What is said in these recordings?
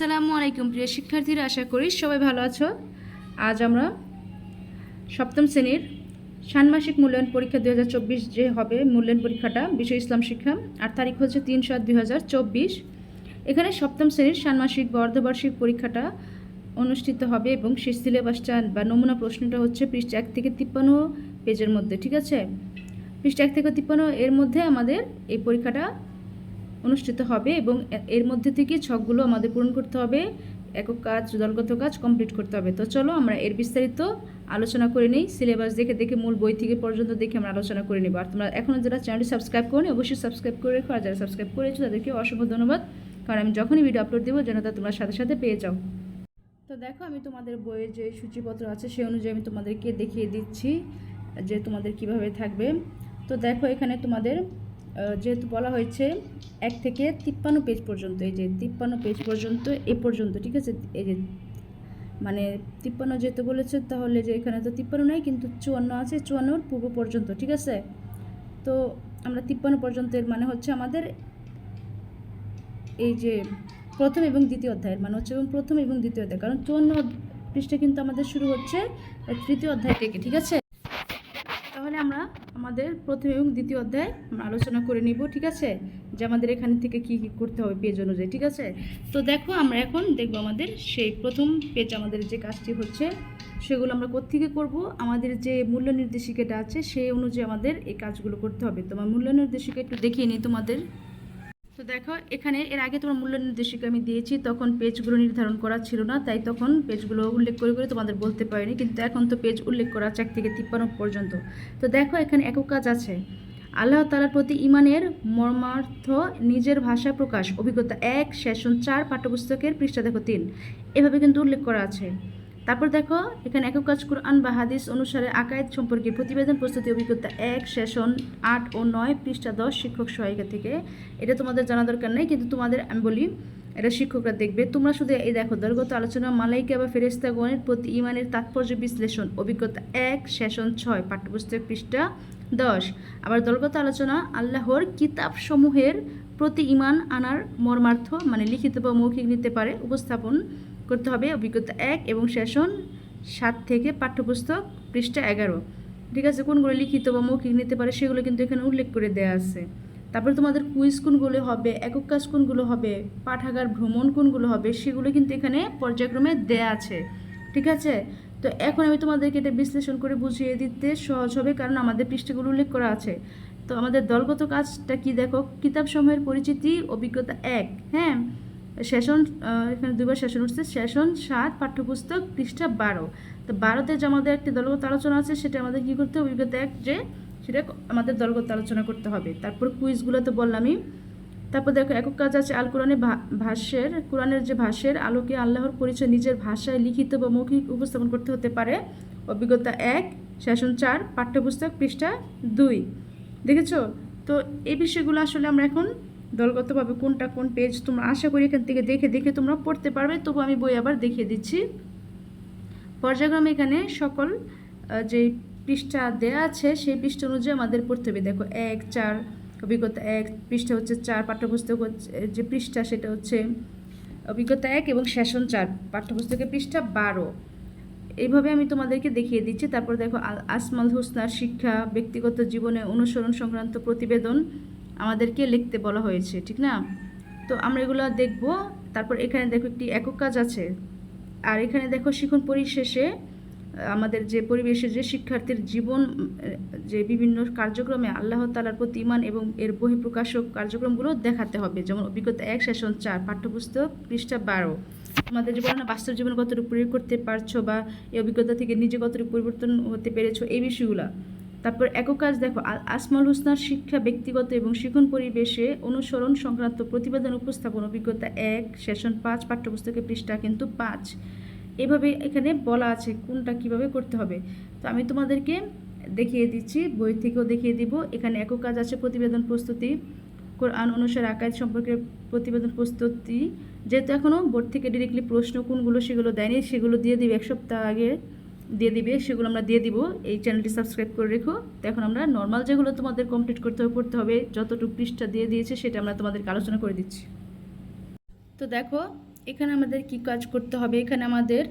আসসালামু আলাইকুম, প্রিয় শিক্ষার্থীরা, আশা করি সবাই ভালো আছো। আজ আমরা সপ্তম শ্রেণির ষান্মাসিক মূল্যায়ন পরীক্ষা দু হাজার চব্বিশ যে হবে মূল্যায়ন পরীক্ষাটা, বিষয় ইসলাম শিক্ষা, আর তারিখ হচ্ছে তিন সাত দুই এখানে সপ্তম শ্রেণির ষান্মাসিক বা অর্ধবার্ষিক পরীক্ষাটা অনুষ্ঠিত হবে এবং সেই সিলেবাসটা বা নমুনা প্রশ্নটা হচ্ছে পৃষ্ঠ এক থেকে তিপ্পান্ন পেজের মধ্যে, ঠিক আছে? পৃষ্ঠ এক থেকে তিপ্পান্ন এর মধ্যে আমাদের এই পরীক্ষাটা অনুষ্ঠিত হবে এবং এর মধ্যে থেকে ছকগুলো আমাদের পূরণ করতে হবে। একক কাজ দলগত কাজ কমপ্লিট করতে হবে। তো চলো আমরা এর বিস্তারিত আলোচনা করে নিই। সিলেবাস দেখে দেখে মূল বই থেকে পর্যন্ত দেখে আমরা আলোচনা করে নেব। আর তোমরা এখনও যারা চ্যানেলটি সাবস্ক্রাইব করো অবশ্যই সাবস্ক্রাইব করে রেখো। আর যারা সাবস্ক্রাইব করেছ, তাদেরকে অসংখ্য ধন্যবাদ। কারণ আমি যখনই ভিডিও আপলোড দেবো, যেন তা তোমরা সাথে সাথে পেয়ে যাও। তো দেখো, আমি তোমাদের বইয়ের যে সূচিপত্র আছে, সেই অনুযায়ী আমি তোমাদেরকে দেখিয়ে দিচ্ছি যে তোমাদের কীভাবে থাকবে। তো দেখো, এখানে তোমাদের যেহেতু বলা হয়েছে এক থেকে তিপ্পান্ন পেজ পর্যন্ত, এই যে তিপ্পান্ন পেজ পর্যন্ত, এ পর্যন্ত, ঠিক আছে? এই যে মানে তিপ্পান্ন যেহেতু বলেছে, তাহলে যে এখানে তো তিপ্পান্ন নাই, কিন্তু চুয়ান্ন আছে, চুয়ান্নর পূর্ব পর্যন্ত, ঠিক আছে? তো আমরা তিপ্পান্ন পর্যন্তের মানে হচ্ছে আমাদের এই যে প্রথম এবং দ্বিতীয় অধ্যায়ের মানে হচ্ছে এবং প্রথম এবং দ্বিতীয় অধ্যায়, কারণ চুয়ান্ন পৃষ্ঠা কিন্তু আমাদের শুরু হচ্ছে তৃতীয় অধ্যায় থেকে, ঠিক আছে? তাহলে আমরা আমাদের প্রথম এবং দ্বিতীয় অধ্যায় আমরা আলোচনা করে নিব, ঠিক আছে? যে আমাদের এখান থেকে কি কি করতে হবে পেজ অনুযায়ী, ঠিক আছে? তো দেখো, আমরা এখন দেখব আমাদের সেই প্রথম পেজ আমাদের যে কাজটি হচ্ছে, সেগুলো আমরা কোথেকে করব? আমাদের যে মূল্য নির্দেশিকাটা আছে, সেই অনুযায়ী আমাদের এই কাজগুলো করতে হবে। তোমার মূল্য নির্দেশিকা একটু দেখিয়ে নিই তোমাদের। তো দেখো, এখানে এর আগে তোমার মূল্য নির্দেশিকা আমি দিয়েছি, তখন পেজগুলো নির্ধারণ করা ছিল না, তাই তখন পেজগুলো উল্লেখ করে করে তোমাদের বলতে পারিনি, কিন্তু এখন তো পেজ উল্লেখ করা আছে এক থেকে তিপ্পান্ন পর্যন্ত। তো দেখো, এখানে একক কাজ আছে। আল্লাহ তালার প্রতি ইমানের মর্মার্থ, নিজের ভাষা প্রকাশ, অভিজ্ঞতা এক, সেশন চার, পাঠ্যপুস্তকের পৃষ্ঠা দেখো তিন। এভাবে কিন্তু উল্লেখ করা আছে। তারপর দেখো, এখানে একক কাজ কোরআন বা হাদিস অনুসারে আকায়েদ সম্পর্কে প্রতিবেদন, প্রস্তুতি অভিজ্ঞতা এক, সেশন আট ও নয় পৃষ্ঠা দশ শিক্ষক সহায়িকা থেকে। এটা তোমাদের জানা দরকার নেই, কিন্তু তোমাদের আমি বলি, এটা শিক্ষকরা দেখবে। তোমরা শুধু এই দেখো, দলগত আলোচনা, মালাইকা বা ফেরেস্তাগণের প্রতি ইমানের তাৎপর্য বিশ্লেষণ, অভিজ্ঞতা এক, সেশন ছয় পাঠ্যপুস্তক পৃষ্ঠা দশ। আবার দলগত আলোচনা, আল্লাহর কিতাবসমূহের প্রতি ইমান আনার মর্মার্থ মানে লিখিত বা মৌখিক নিতে পারে, উপস্থাপন করতে হবে অভিজ্ঞতা এক এবং সেশন সাত থেকে পাঠ্যপুস্তক পৃষ্ঠা এগারো। ঠিক আছে, কোনগুলো লিখিত বা মৌখিক নিতে পারে সেগুলো কিন্তু এখানে উল্লেখ করে দেওয়া আছে। তারপরে তোমাদের কুইজ কোনগুলো হবে, একক কাজ কোনগুলো হবে, পাঠাগার ভ্রমণ কোনগুলো হবে সেগুলো কিন্তু এখানে পর্যায়ক্রমে দেয়া আছে। ঠিক আছে? তো এখন আমি তোমাদেরকে এটা বিশ্লেষণ করে বুঝিয়ে দিতে সহজ হবে কারণ আমাদের পৃষ্ঠাগুলো উল্লেখ করা আছে। তো আমাদের দলগত কাজটা কি দেখো? কিতাব সমূহের পরিচিতি, অভিজ্ঞতা এক হ্যাঁ? সেশন এখানে দুবার সেশন উঠছে। সেশন সাত, পাঠ্যপুস্তক পৃষ্ঠা বারো। তো বারোতে যে আমাদের একটি দলগত আলোচনা আছে, সেটা আমাদের কী করতে হবে? অভিজ্ঞতা এক যে, সেটা আমাদের দলগত আলোচনা করতে হবে। তারপর কুইজগুলো তো বললামই। তারপর দেখো, একক কাজ আছে আল কোরআনে ভাষ্যের। কোরআনের যে ভাষ্যের, আলোকে আল্লাহর পরিচয় নিজের ভাষায় লিখিত বা মৌখিক উপস্থাপন করতে হতে পারে। অভিজ্ঞতা এক, সেশন চার, পাঠ্যপুস্তক পৃষ্ঠা দুই। দেখেছ? তো এই বিষয়গুলো আসলে আমরা এখন দলগতভাবে কোনটা কোন পেজ তোমরা আশা করি এখান থেকে দেখে দেখে তোমরা পড়তে পারবে। তবু আমি বই আবার দেখিয়ে দিচ্ছি। পর্যায়ক্রমে এখানে সকল যে পৃষ্ঠা দেয়া আছে, সেই পৃষ্ঠা অনুযায়ী আমাদের পড়তে হবে। দেখো, এক, চার, অভিজ্ঞতা এক, পৃষ্ঠা হচ্ছে চার, পাঠ্যপুস্তক যে পৃষ্ঠা সেটা হচ্ছে অভিজ্ঞতা এক এবং সেশন চার, পাঠ্যপুস্তকের পৃষ্ঠা বারো। এইভাবে আমি তোমাদেরকে দেখিয়ে দিচ্ছি। তারপর দেখো আসমাল হোসনার শিক্ষা, ব্যক্তিগত জীবনে অনুসরণ সংক্রান্ত প্রতিবেদন আমাদেরকে লিখতে বলা হয়েছে, ঠিক না? তো আমরা এগুলো দেখব। তারপর এখানে দেখো একটি একক কাজ আছে। আর এখানে দেখো শিখন পরিশেষে আমাদের যে পরিবেশে যে শিক্ষার্থীর জীবন, যে বিভিন্ন কার্যক্রমে আল্লাহ তালার প্রতি ইমান এবং এর বহিঃপ্রকাশক কার্যক্রমগুলো দেখাতে হবে। যেমন অভিজ্ঞতা এক, সেশন চার, পাঠ্যপুস্তক পৃষ্ঠা বারো। তোমাদের জীবনে না বাস্তব জীবন কতটুকু প্রয়োগ করতে পারছ বা এই অভিজ্ঞতা থেকে নিজে কতটুকু পরিবর্তন হতে পেরেছ, এই বিষয়গুলো। তারপর একক কাজ দেখো আসমাল হোসনার শিক্ষা ব্যক্তিগত এবং শিখন পরিবেশে অনুসরণ সংক্রান্ত প্রতিবেদন উপস্থাপন অভিজ্ঞতা এক, সেশন পাঁচ, পাঠ্যপুস্তকের পৃষ্ঠা কিন্তু পাঁচ। এভাবে এখানে বলা আছে কোনটা কীভাবে করতে হবে। তো আমি তোমাদেরকে দেখিয়ে দিচ্ছি, বই থেকেও দেখিয়ে দিব। এখানে একক কাজ আছে প্রতিবেদন প্রস্তুতি, কোরআন অনুসারে আকাইদ সম্পর্কে প্রতিবেদন প্রস্তুতি। যেহেতু এখনও বোর্ড থেকে ডিরেক্টলি প্রশ্ন কোনগুলো সেগুলো দেয়নি, সেগুলো দিয়ে দিবে এক সপ্তাহ আগে। দিয়ে দিবে, সেগুলো আমরা দিয়ে দিব। এই চ্যানেলটি সাবস্ক্রাইব করে রেখো। তো এখন আমরা নর্মাল যেগুলো তোমাদের কমপ্লিট করতে হবে, পড়তে হবে, যতটুকু পৃষ্ঠা দিয়ে দিয়েছে সেটা আমরা তোমাদেরকে আলোচনা করে দিচ্ছি। তো দেখো, এখানে আমাদের কি কাজ করতে হবে? এখানে আমাদের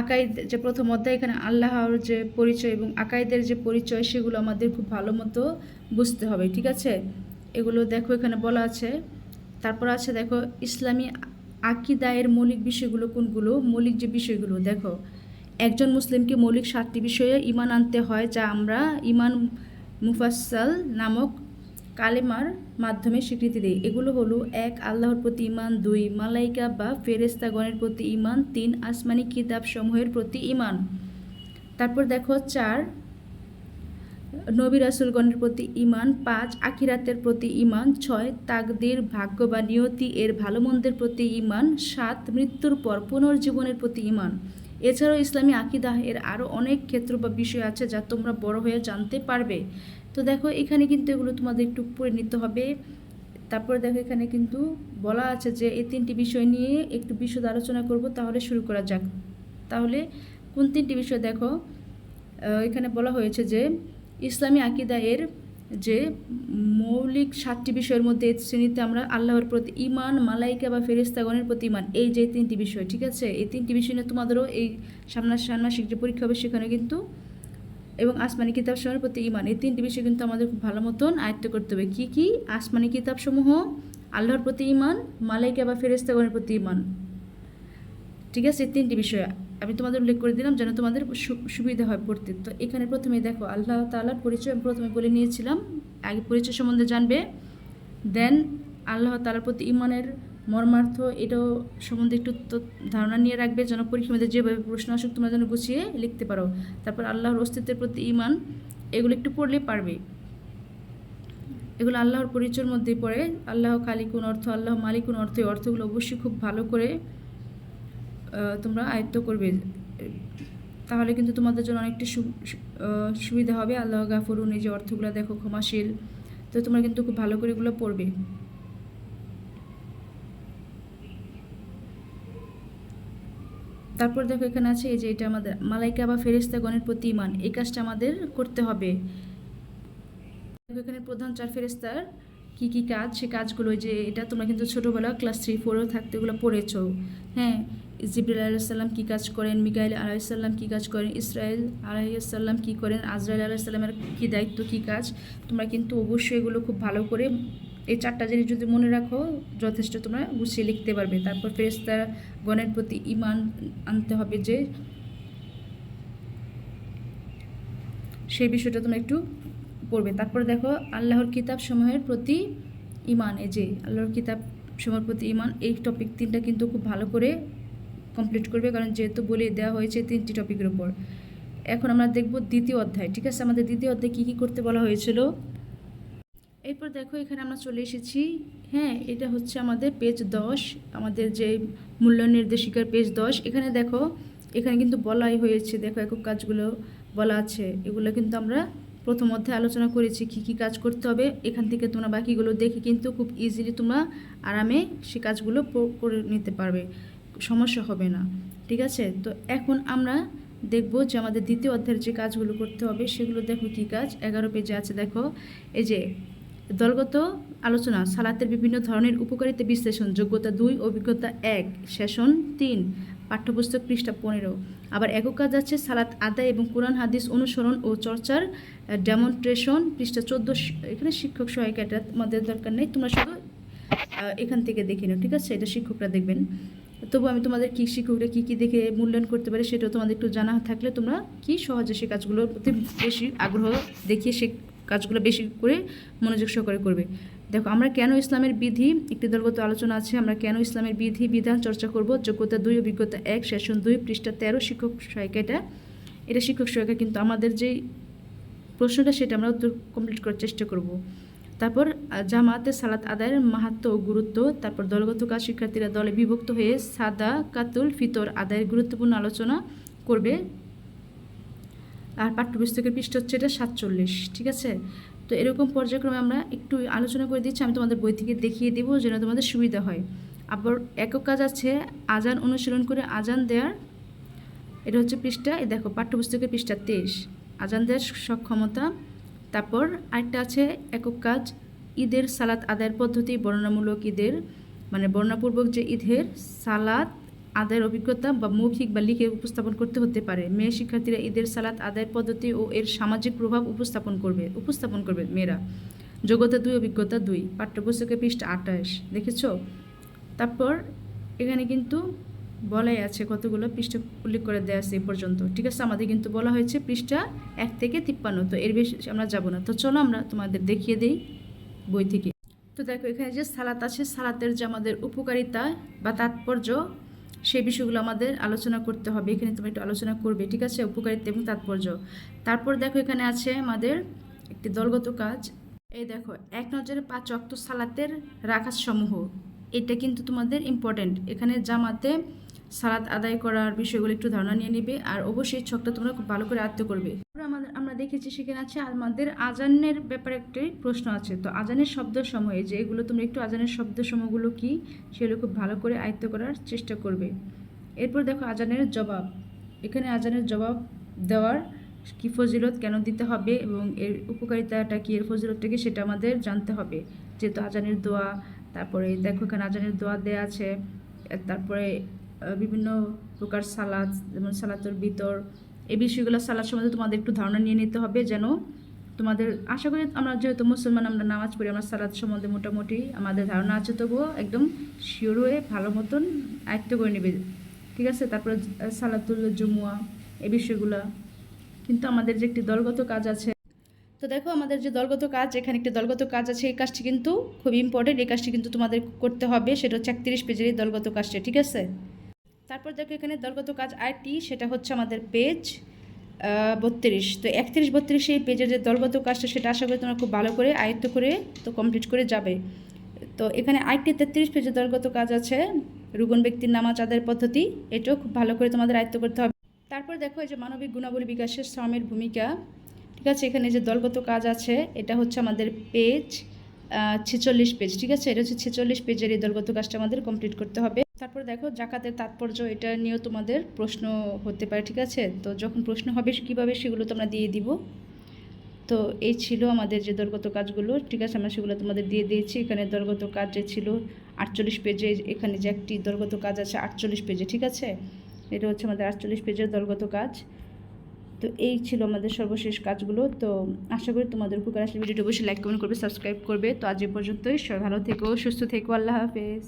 আকাইদ যে প্রথম অধ্যায়, এখানে আল্লাহর যে পরিচয় এবং আকাইদের যে পরিচয়, সেগুলো আমাদের খুব ভালো মতো বুঝতে হবে, ঠিক আছে? এগুলো দেখো, এখানে বলা আছে। তারপর আছে দেখো, ইসলামী আকিদায়ের মৌলিক বিষয়গুলো কোনগুলো? মৌলিক যে বিষয়গুলো, দেখো। একজন মুসলিমকে মৌলিক সাতটি বিষয়ে ইমান আনতে হয়, যা আমরা ইমান মুফাসাল নামক কালেমার মাধ্যমে স্বীকৃতি দিই। এগুলো হলো, এক, আল্লাহর প্রতি ইমান দুই, মালাইকা বা ফেরেস্তাগণের প্রতি ইমান তিন, আসমানি কিতাব সমূহের প্রতি ইমান তারপর দেখো, চার, নবী রাসুলগণের প্রতি ইমান পাঁচ, আখিরাতের প্রতি ইমান ছয়, তাকদির, ভাগ্য বা নিয়তি, এর ভালো মন্দের প্রতি ইমান সাত, মৃত্যুর পর পুনর্জীবনের প্রতি ইমান এছাড়াও ইসলামী আকিদা এর আরও অনেক ক্ষেত্র বা বিষয় আছে যা তোমরা বড় হয়ে জানতে পারবে। তো দেখো, এখানে কিন্তু এগুলো তোমাদের একটু পড়ে নিতে হবে। তারপরে দেখো, এখানে কিন্তু বলা আছে যে এই তিনটি বিষয় নিয়ে একটু বিশদ আলোচনা করব, তাহলে শুরু করা যাক। তাহলে কোন তিনটি বিষয় দেখো? এখানে বলা হয়েছে যে ইসলামী আকিদা এর যে মৌলিক সাতটি বিষয়ের মধ্যে এই শ্রেণীতে আমরা আল্লাহর প্রতি ইমান মালাইকা বা ফেরিস্তাগণের প্রতি ইমান এই যে তিনটি বিষয়, ঠিক আছে? এই তিনটি বিষয় নিয়ে তোমাদেরও এই সামনা ষান্মাসিক যে পরীক্ষা হবে সেখানে কিন্তু এবং আসমানি কিতাব সমূহের প্রতি ইমান এই তিনটি বিষয় কিন্তু আমাদের খুব ভালো মতন আয়ত্ত করতে হবে। কী কী? আসমানি কিতাবসমূহ, আল্লাহর প্রতি ইমান মালাইকা বা ফেরেস্তাগণের প্রতি ইমান ঠিক আছে? তিনটি বিষয়। আমি তোমাদের উল্লেখ করে দিলাম যেন তোমাদের সুবিধা হয় পড়তে। তো এখানে প্রথমে দেখো, আল্লাহ তাআলার পরিচয় আমি প্রথমে বলে নিয়েছিলাম। আগে পরিচয় সম্বন্ধে জানবে। দেন আল্লাহ তালার প্রতি ইমানের মর্মার্থ, এটাও সম্বন্ধে একটু ধারণা নিয়ে রাখবে যেন পরীক্ষার মধ্যে যেভাবে প্রশ্ন আসুক তোমরা যেন গুছিয়ে লিখতে পারো। তারপর আল্লাহর অস্তিত্বের প্রতি ইমান এগুলো একটু পড়লে পারবে। এগুলো আল্লাহর পরিচয়ের মধ্যে পড়ে। আল্লাহ খালিকুন অর্থ, আল্লাহ মালিকুন অর্থ, এই অর্থগুলো অবশ্যই খুব ভালো করে তোমরা আয়ত্ত করবে। তাহলে কিন্তু তোমাদের জন্য অনেকটা সুবিধা হবে। আল্লাহ গাফরুন এই যে অর্থগুলো দেখো, ক্ষমাশীল। তো তোমরা কিন্তু খুব ভালো করে এগুলো পড়বে। তারপর দেখো এখানে আছে, এই যে এটা আমাদের মালাইকা বা ফেরেস্তাগণের প্রতি ইমান এই কাজটা আমাদের করতে হবে। দেখো এখানে প্রধান চার ফেরেস্তার কি কি কাজ, সে কাজগুলো যে এটা তোমরা কিন্তু ছোটোবেলা ক্লাস থ্রি, ফোরেও থাকতে এগুলো পড়েছো। হ্যাঁ জিবরুল আলাইসাল্লাম কী কাজ করেন? মিকাইল আলাইসাল্লাম কী কাজ করেন? ইসরায়েল আলাইসাল্লাম কী করেন? আজরাইল আলাইসাল্লামের কী দায়িত্ব, কী কাজ? তোমরা কিন্তু অবশ্যই এগুলো খুব ভালো করে এই চারটা জিনিস যদি মনে রাখো, যথেষ্ট তোমরা গুছিয়ে লিখতে পারবে। তারপর ফেরেস্তার গণের প্রতি ইমান আনতে হবে যে সেই বিষয়টা তোমরা একটু পড়বে। তারপরে দেখো, আল্লাহর কিতাব সমূহের প্রতি ইমান এ যে আল্লাহর কিতাব সমূহের প্রতি ইমান এই টপিক তিনটা কিন্তু খুব ভালো করে কমপ্লিট করবে, কারণ যেহেতু বলে দেওয়া হয়েছে তিনটি টপিকের উপর। এখন আমরা দেখব দ্বিতীয় অধ্যায়, ঠিক আছে? আমাদের দ্বিতীয় অধ্যায় কী কী করতে বলা হয়েছিল? এরপর দেখো, এখানে আমরা চলে এসেছি। হ্যাঁ এটা হচ্ছে আমাদের পেজ দশ, আমাদের যে মূল্যায়ন নির্দেশিকার পেজ দশ। এখানে দেখো, এখানে কিন্তু বলাই হয়েছে, দেখো একক কাজগুলো বলা আছে। এগুলো কিন্তু আমরা প্রথম অধ্যায়ে আলোচনা করেছি, কী কী কাজ করতে হবে। এখান থেকে তোমরা বাকিগুলো দেখে কিন্তু খুব ইজিলি তোমরা আরামে সে কাজগুলো করে নিতে পারবে। সমস্যা হবে না, ঠিক আছে? তো এখন আমরা দেখব যে আমাদের দ্বিতীয় অধ্যায়ের যে কাজগুলো করতে হবে, সেগুলো দেখো কী কাজ? এগারো পেজে আছে, দেখো। এই যে, দলগত আলোচনা, সালাতের বিভিন্ন ধরনের উপকারিতা বিশ্লেষণ, যোগ্যতা দুই, অভিজ্ঞতা এক, সেশন তিন, পাঠ্যপুস্তক পৃষ্ঠা পনেরো। আবার একক কাজ আছে, সালাত আদায় এবং কোরআন, হাদিস অনুসরণ ও চর্চার ডেমনস্ট্রেশন পৃষ্ঠা চোদ্দ, এখানে শিক্ষক সহায়িকা এটা তোমাদের দরকার নেই, তোমরা শুধু এখান থেকে দেখে নাও, ঠিক আছে? এটা শিক্ষকরা দেখবেন। তবু আমি তোমাদের কী শিক্ষকরা কী কী দেখে মূল্যায়ন করতে পারে সেটাও তোমাদের একটু জানা থাকলে তোমরা কি সহজে সেই কাজগুলোর প্রতি বেশি আগ্রহ দেখিয়ে সে কাজগুলো বেশি করে মনোযোগ সহকারে করবে। দেখো, আমরা কেন ইসলামের বিধি, একটি দলগত আলোচনা আছে, আমরা কেন ইসলামের বিধি, বিধান চর্চা করব? যোগ্যতা দুই, অভিজ্ঞতা এক, সেশন দুই, পৃষ্ঠা তেরো, শিক্ষক সহায়িকা এটা। এটা শিক্ষক সহায়িকা, কিন্তু আমাদের যেই প্রশ্নটা সেটা আমরা উত্তর কমপ্লিট করার চেষ্টা করব। তারপর জামাতে সালাত আদায়ের মাহাত্ম ও গুরুত্ব, তারপর দলগত কাজ শিক্ষার্থীরা দলে বিভক্ত হয়ে সাদা কাতুল ফিতর আদায়ের গুরুত্বপূর্ণ আলোচনা করবে। আর পাঠ্যপুস্তকের পৃষ্ঠ হচ্ছে এটা সাতচল্লিশ, ঠিক আছে? তো এরকম পর্যায়ক্রমে আমরা একটু আলোচনা করে দিচ্ছি, আমি তোমাদের বই থেকে দেখিয়ে দেবো যেন তোমাদের সুবিধা হয়। আবার একক কাজ আছে, আজান অনুশীলন করে আজান দেওয়ার এটা হচ্ছে পৃষ্ঠা, এই দেখো, পাঠ্যপুস্তকের পৃষ্ঠা তেইশ। আজান দেওয়ার সক্ষমতা তারপর আরেকটা আছে একক কাজ। ঈদের সালাত আদায়ের পদ্ধতি, বর্ণনামূলক ঈদের মানে বর্ণাপূর্বক যে ঈদের সালাত আদায়ের অভিজ্ঞতা বা মৌখিক বা লিখে উপস্থাপন করতে হতে পারে। মেয়ে শিক্ষার্থীরা ঈদের সালাত আদায়ের পদ্ধতি ও এর সামাজিক প্রভাব উপস্থাপন করবে উপস্থাপন করবে মেয়েরা। যোগ্যতা দুই, অভিজ্ঞতা দুই। পাঠ্যপুস্তকের পৃষ্ঠা আঠাশ, দেখেছ? তারপর এখানে কিন্তু বলাই আছে কতগুলো পৃষ্ঠা উল্লেখ করে দেওয়া আছে এ পর্যন্ত। ঠিক আছে, আমাদের কিন্তু বলা হয়েছে পৃষ্ঠা এক থেকে তিপ্পান্ন, তো এর বেশি আমরা যাব না। তো চলো আমরা তোমাদের দেখিয়ে দিই বই থেকে। তো দেখো, এখানে যে সালাত আছে, সালাতের যে আমাদের উপকারিতা বা তাৎপর্য, সেই বিষয়গুলো আমাদের আলোচনা করতে হবে। এখানে তুমি একটু আলোচনা করবে, ঠিক আছে? উপকারিতা এবং তাৎপর্য। তারপর দেখো, এখানে আছে আমাদের একটি দলগত কাজ। এই দেখো, এক নজরে পাঁচ অক্ত সালাতের রাখাস সমূহ। এটা কিন্তু তোমাদের ইম্পর্টেন্ট এখানে জামাতে সালাত আদায় করার বিষয়গুলো একটু ধারণা নিয়ে নিবে আর অবশ্যই ছকটা তোমরা খুব ভালো করে আয়ত্ত করবে। আমাদের, আমরা দেখেছি সেখানে আছে আমাদের আজানের ব্যাপারে একটি প্রশ্ন আছে। তো আজানের শব্দ সময়ে যে এগুলো তোমরা একটু আজানের শব্দ সমূহগুলো কি সেগুলো খুব ভালো করে আয়ত্ত করার চেষ্টা করবে। এরপর দেখো আজানের জবাব। এখানে আজানের জবাব দেওয়ার কি ফজিলত কেন দিতে হবে এবং এর উপকারিতাটা কি, এর ফজিলতটা কি সেটা আমাদের জানতে হবে। যেহেতু আজানের দোয়া, তারপরে দেখো এখানে আজানের দোয়া দেওয়া আছে, তারপরে বিভিন্ন প্রকার সালাদ যেমন সালাতুর ভিতর এই বিষয়গুলো সালাদ সম্বন্ধে তোমাদের একটু ধারণা নিয়ে নিতে হবে যেন তোমাদের আশা করি আমরা যেহেতু মুসলমান আমরা নামাজ পড়ি আমরা সালাদ সম্বন্ধে মোটামুটি আমাদের ধারণা আছে তবুও একদম শিওর হয়ে ভালো মতন আয়ত্ত করে নেবে। ঠিক আছে? তারপরে আহ, সালাতুল জুমুয়া এই বিষয়গুলো। কিন্তু আমাদের যে একটি দলগত কাজ আছে তো দেখো আমাদের যে দলগত কাজ এখানে একটি দলগত কাজ আছে এই কাজটি কিন্তু খুব ইম্পর্টেন্ট এই কাজটি কিন্তু তোমাদের করতে হবে সেটা হচ্ছে একত্রিশ পেজের এই দলগত কাজটা ঠিক আছে? তারপর দেখো এখানে দলগত কাজ আরটি সেটা হচ্ছে আমাদের পেজ বত্রিশ। তো একত্রিশ, বত্রিশ এই পেজের যে দলগত কাজটা, সেটা আশা করি তোমরা খুব ভালো করে আয়ত্ত করে তো কমপ্লিট করে যাবে। তো এখানে আরেকটি তেত্রিশ পেজের দলগত কাজ আছে রুগন ব্যক্তির নামাজ আদায়ের পদ্ধতি, এটাও খুব ভালো করে তোমাদের আয়ত্ত করতে হবে। তারপর দেখো এই যে মানবিক গুণাবলী বিকাশের শ্রমের ভূমিকা, ঠিক আছে? এখানে যে দলগত কাজ আছে, এটা হচ্ছে আমাদের পেজ ছেচল্লিশ পেজ ঠিক আছে? এটা হচ্ছে ছেচল্লিশ পেজের এই দলগত কাজটা আমাদের কমপ্লিট করতে হবে। তারপর দেখো, জাকাতের তাৎপর্য এটা নিয়েও তোমাদের প্রশ্ন হতে পারে, ঠিক আছে? তো যখন প্রশ্ন হবে, কীভাবে সেগুলো তোমরা দিয়ে দিব? তো এই ছিল আমাদের যে দলগত কাজগুলো, ঠিক আছে? আমরা সেগুলো তোমাদের দিয়ে দিয়েছি। এখানে দলগত কাজ যে ছিল আটচল্লিশ পেজে এখানে যে একটি দলগত কাজ আছে আটচল্লিশ পেজে ঠিক আছে? এটা হচ্ছে আমাদের আটচল্লিশ পেজের দলগত কাজ। তো এই ছিল আমাদের সর্বশেষ কাজগুলো। তো আশা করি তোমাদের উপকার আসলে। ভিডিওটা অবশ্যই লাইক কমেন্ট করবে সাবস্ক্রাইব করবে। তো আজ এ পর্যন্তই। সবাই ভালো থেকো, সুস্থ থেকো। আল্লাহ হাফেজ।